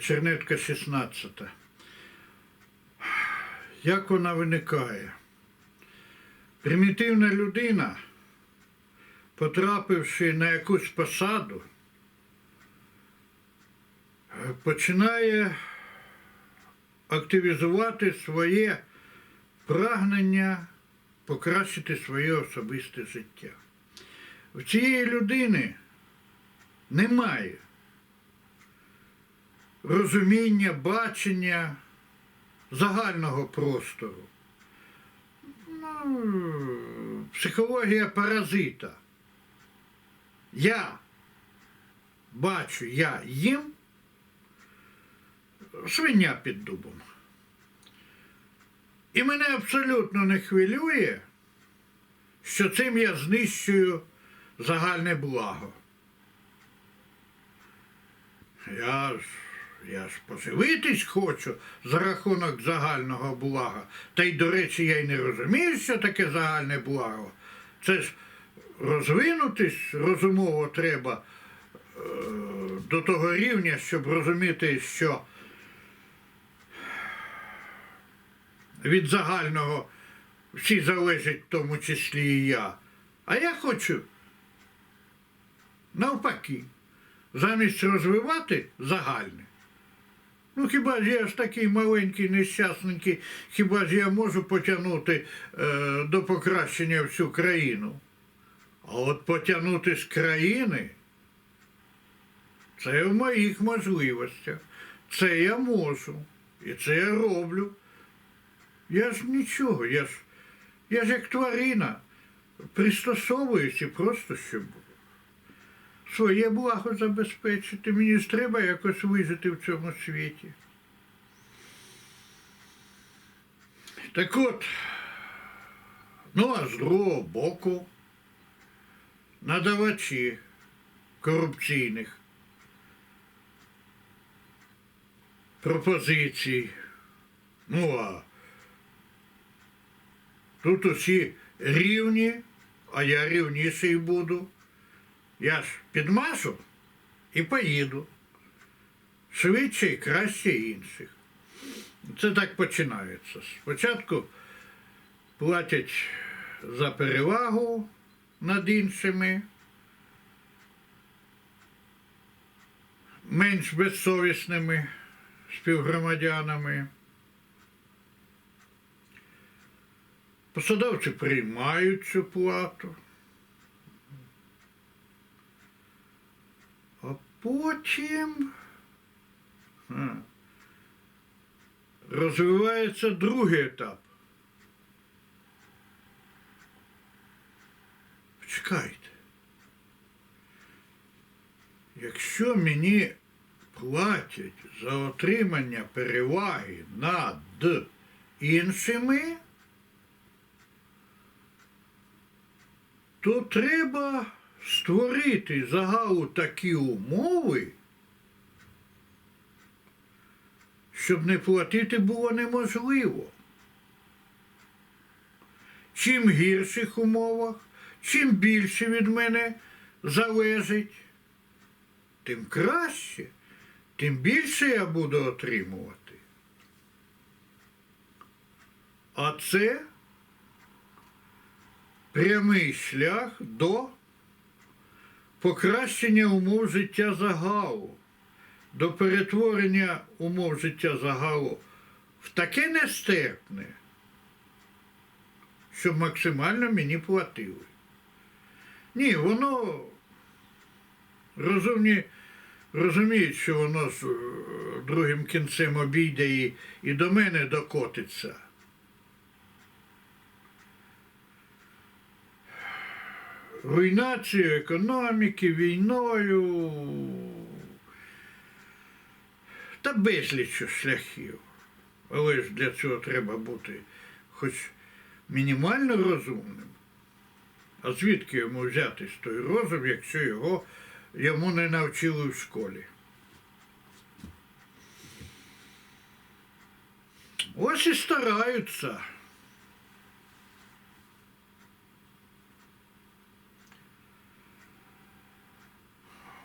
чернетка 16. Як вона виникає? Примітивна людина, потрапивши на якусь посаду, починає активізувати своє прагнення покращити своє особисте життя. В цієї людини немає розуміння, бачення загального простору. Ну, психологія паразита. Я бачу, я їм свиня під дубом. І мене абсолютно не хвилює, що цим я знищую загальне благо. Я я ж поживитись хочу за рахунок загального блага. Та й, до речі, я й не розумію, що таке загальне благо. Це ж розвинутись розумово треба е, до того рівня, щоб розуміти, що від загального всі залежать, в тому числі і я. А я хочу навпаки, замість розвивати загальне. Ну хіба ж я ж такий маленький, нещасненький, хіба ж я можу потягнути е, до покращення всю країну? А от потягнути з країни це в моїх можливостях. Це я можу. І це я роблю. Я ж нічого, я ж, я ж як тварина пристосовуюся просто щоб своє благо забезпечити. Мені ж треба якось вижити в цьому світі. Так от, ну а з другого боку, надавачі корупційних пропозицій. Ну а тут усі рівні, а я рівніший буду. Я ж підмашу і поїду. Швидше і краще інших. Це так починається. Спочатку платять за перевагу над іншими, менш безсовісними співгромадянами. Посадовці приймають цю плату. А потім розвивається другий етап. Чекайте. Якщо мені платять за отримання переваги над іншими, то треба створити загалу такі умови, щоб не платити було неможливо. Чим гірших умовах, чим більше від мене залежить, тим краще, тим більше я буду отримувати. А це прямий шлях до покращення умов життя загалу, до перетворення умов життя загалу в таке нестерпне, щоб максимально мені платили. Ні, воно розумні, розуміють, що воно з е, другим кінцем обійде і, і до мене докотиться. Руйнацією економіки, війною та безліччю шляхів. Але ж для цього треба бути хоч мінімально розумним. А звідки йому взятись той розум, якщо його йому не навчили в школі? Ось і стараються.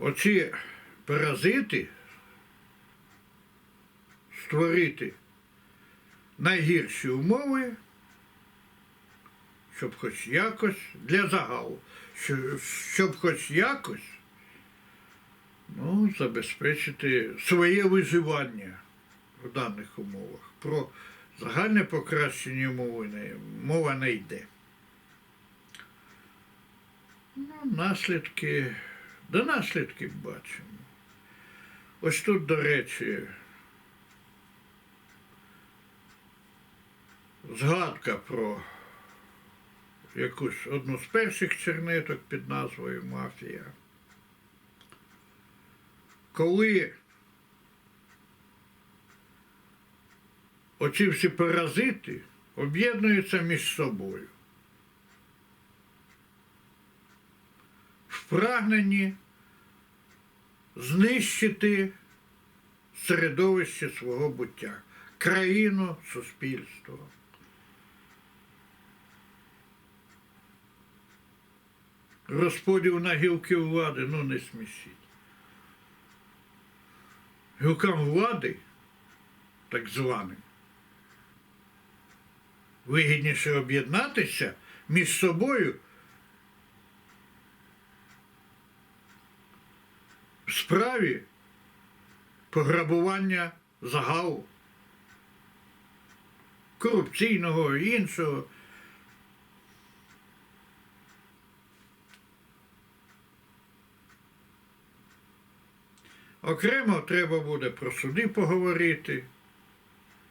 Оці паразити створити найгірші умови, щоб хоч якось для загалу, щоб хоч якось ну, забезпечити своє виживання в даних умовах. Про загальне покращення мови не, мова не йде. Ну, наслідки, да наслідки бачимо. Ось тут, до речі, згадка про якусь одну з перших чернеток під назвою Мафія. Коли оці всі паразити об'єднуються між собою. Прагненні знищити середовище свого буття, країну, суспільство. Розподіл на гілки влади, ну не смішіть. Гілкам влади, так званим, вигідніше об'єднатися між собою справі пограбування загалу, корупційного і іншого. Окремо треба буде про суди поговорити,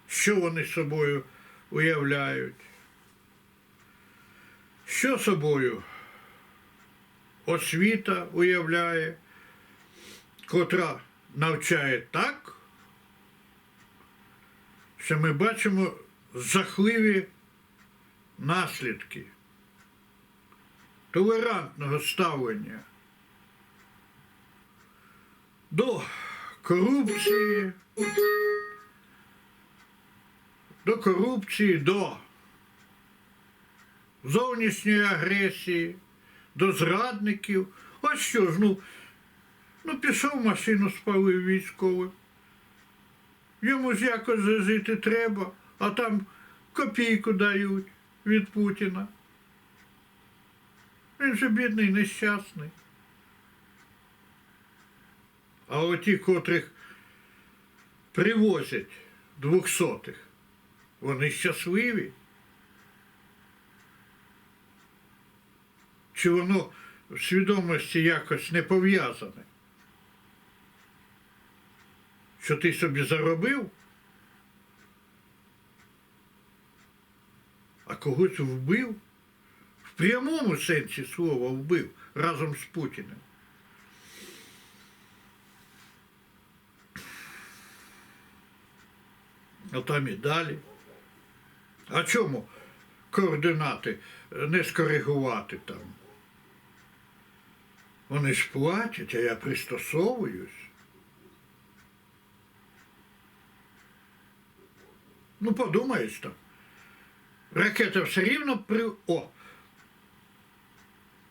що вони собою уявляють, що собою освіта уявляє, котра навчає так, що ми бачимо жахливі наслідки толерантного ставлення до корупції, до корупції, до зовнішньої агресії, до зрадників. Ось що ж, ну, ну пішов машину спалив військовий. Йому ж якось же жити треба, а там копійку дають від Путіна. Він же бідний, нещасний. А оті, котрих привозять двохсотих, вони щасливі. Чи воно в свідомості якось не пов'язане? Що ти собі заробив, а когось вбив? В прямому сенсі слова вбив разом з Путіним. а там і далі. А чому координати не скоригувати там? Вони ж платять, а я пристосовуюсь. Ну, подумаєш там. Ракета все рівно при. О!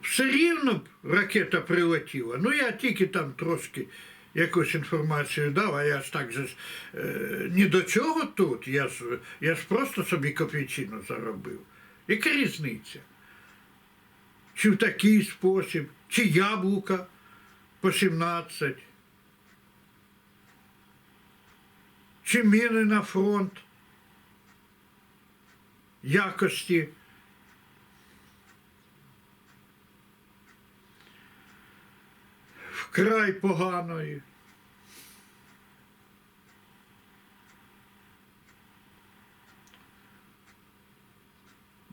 Все рівно ракета прилетіла. Ну, я тільки там трошки якусь інформацію дав, а я ж так же ж е, ні до чого тут. Я ж, я ж просто собі копійчину заробив. Яка різниця? Чи в такий спосіб, чи яблука по 17, чи міни на фронт якості. Вкрай поганої.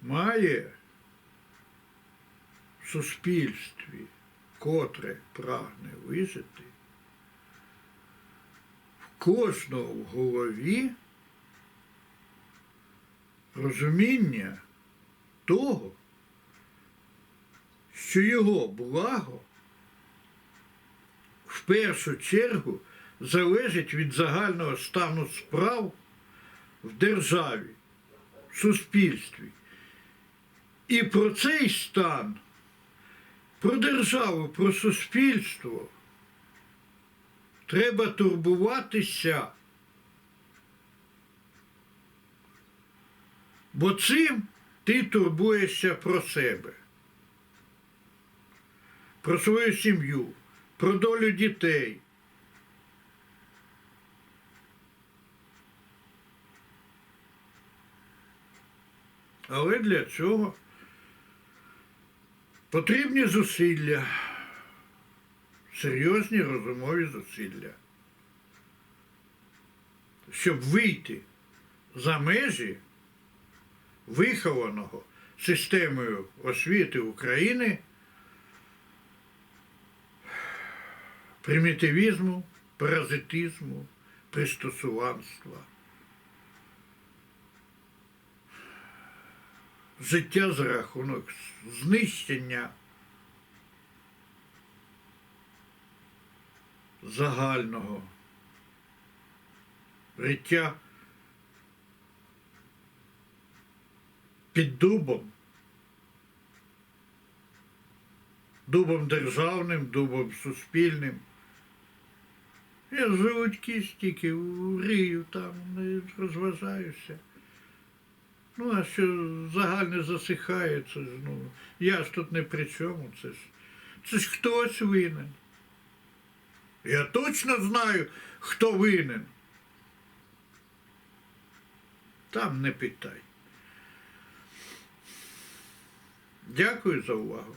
Має в суспільстві, котре прагне вижити, в кожного в голові розуміння того, що його благо в першу чергу залежить від загального стану справ в державі, в суспільстві. І про цей стан, про державу, про суспільство треба турбуватися Бо цим ти турбуєшся про себе, про свою сім'ю, про долю дітей. Але для цього потрібні зусилля, серйозні розумові зусилля, щоб вийти за межі вихованого системою освіти України примітивізму, паразитизму, пристосуванства. Життя за рахунок знищення загального життя під дубом, дубом державним, дубом суспільним. Я живуть кістики, рию там, розважаюся. Ну, а що загальне засихає, це ж, ну, я ж тут не при чому, це ж, це ж хтось винен. Я точно знаю, хто винен. Там не питай. Дякую за увагу.